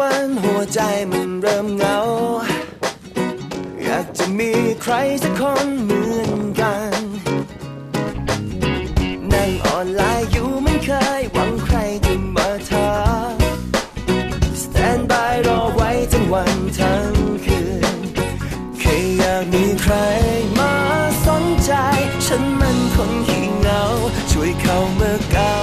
วันหัวใจมันเริ่มเหงา อยากจะมีใครสักคนเหมือนกัน นั่งออนไลน์อยู่ไม่เคยหวังใครจะมาทักสแตนบายรอไว้ทั้งวันทั้งคืน แค่อยากมีใครมาสนใจ ฉันมันคนขี้เหงา ช่วยเข้ามาเกา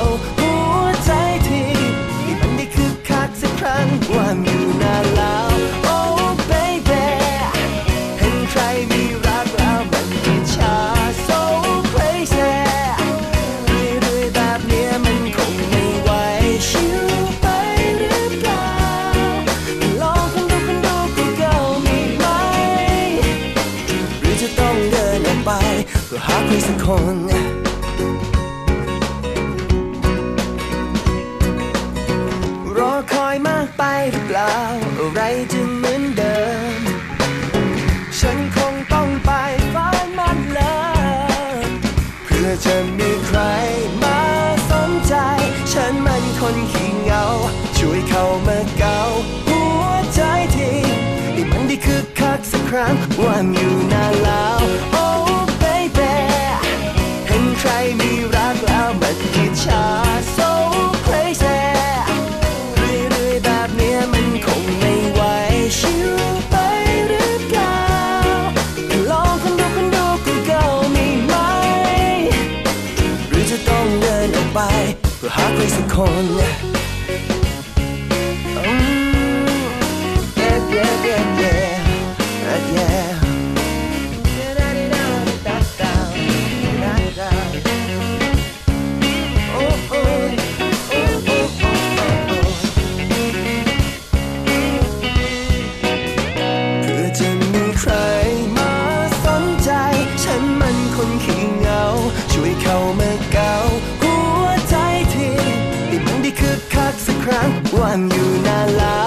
พื่อหาใครสักคน รอคอยมากไปหรือเปล่า อะไรจะเหมือนเดิม ฉันคงต้องไปฝันมันเลยเพื่อจะมีใครมาสนใจ ฉันมันคนขี้เหงา ช่วยเข้ามาเกาหัวใจทีให้มันได้คึกคักสักครั้งว่าอยู่นานแล้ว มีรักแล้วมันอิจฉา so crazy เรื่อยๆแบบเนี้ยมันคงไม่ไหวชิวไปหรือเปล่าลองคนดูคนดูกูเกิลมีไหม หรือจะต้องเดินออกไป เพื่อหาใครสักคน เข้ามาเกาหัวใจทีติดมันได้คึกคักสักครั้งวันอยู่นานแล้